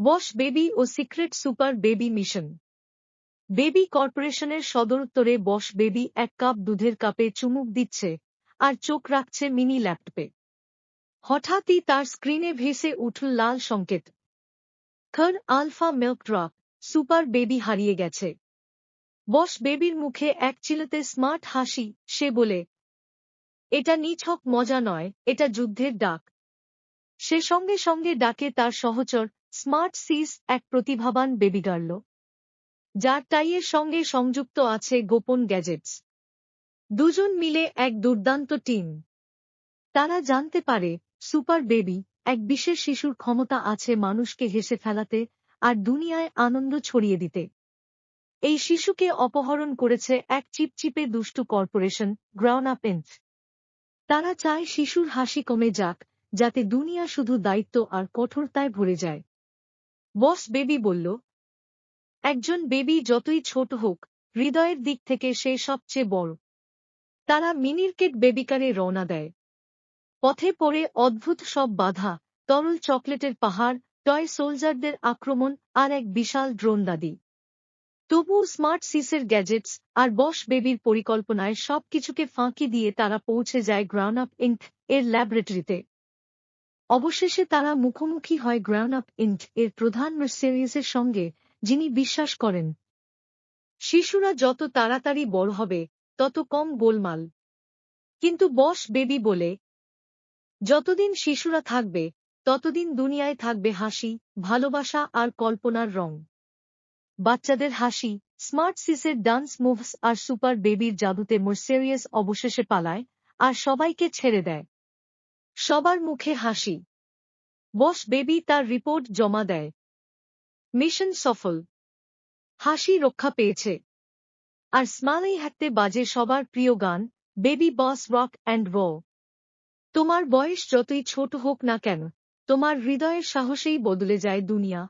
বশ বেবি ও secret super baby mission baby কর্পোরেশনের সদর বশ বেবি এক কাপ দুধের কাপে চুমুক দিচ্ছে আর চোখ রাখছে মিনি ল্যাপটপে। হঠাৎই তার স্ক্রিনে ভেসে উঠল লাল সংকেত। খর alpha milk drop super baby হারিয়ে গেছে। বস বেবির মুখে এক চিলতে স্মার্ট হাসি, সে বলে, এটা নিছক মজা নয়, এটা যুদ্ধের ডাক। সে সঙ্গে সঙ্গে ডাকে তার সহচর স্মার্ট সিস এক প্রতিভাবান বেবি গার্ল। যার টাইয়ের সঙ্গে সংযুক্ত আছে গোপন গ্যাজেটস। দুজন মিলে এক দুর্দান্ত টিম। তারা জানতে পারে, সুপার বেবি, এক বিশেষ শিশুর ক্ষমতা আছে মানুষকে হেসে ফেলাতে আর দুনিয়ায় আনন্দ ছড়িয়ে দিতে। এই শিশুকে অপহরণ করেছে এক চিপচিপে দুষ্টু কর্পোরেশন গ্রাউন আপ তারা চায় শিশুর হাসি কমে যাক, যাতে দুনিয়া শুধু দায়িত্ব আর কঠোরতায় ভরে যায়। বস বেবি বলল, একজন বেবি যতই ছোট হোক, হৃদয়ের দিক থেকে সে সবচেয়ে বড়। তারা মিনিরকেট বেবিকারে রওনা দেয়। পথে পড়ে অদ্ভুত সব বাধা, তরল চকলেটের পাহাড়, টয় সোলজারদের আক্রমণ আর এক বিশাল ড্রোন দাদি তবুও স্মার্ট সিসের গ্যাজেটস আর বস বেবির পরিকল্পনায় সবকিছুকে ফাঁকি দিয়ে তারা পৌঁছে যায় গ্রাউন্ড আপ ইঙ্ক এর ল্যাবরেটরিতে। অবশেষে তারা মুখোমুখি হয় গ্রাউন্ড আপ ইন্ট এর প্রধান মেসেরিয়াসের সঙ্গে, যিনি বিশ্বাস করেন। শিশুরা যত তাড়াতাড়ি বড় হবে, তত কম গোলমাল। কিন্তু বস বেবি বলে, যতদিন শিশুরা থাকবে, ততদিন দুনিয়ায় থাকবে হাসি, ভালোবাসা আর কল্পনার রং। বাচ্চাদের হাসি স্মার্ট সিসের ডান্স মুভস আর সুপার বেবির জাদুতে মোরসেরিয়াস অবশেষে পালায়, আর সবাইকে ছেড়ে দেয়। সবার মুখে হাসি। বস বেবি তার রিপোর্ট জমা দেয়। মিশন সফল। হাসি রক্ষা পেয়েছে। আর স্মালেই হাতে বাজে সবার প্রিয় গান, বেবি বস রক অ্যান্ড র। তোমার বয়স যতই ছোট হোক না কেন, তোমার হৃদয়ের সাহসেই বদলে যায় দুনিয়া।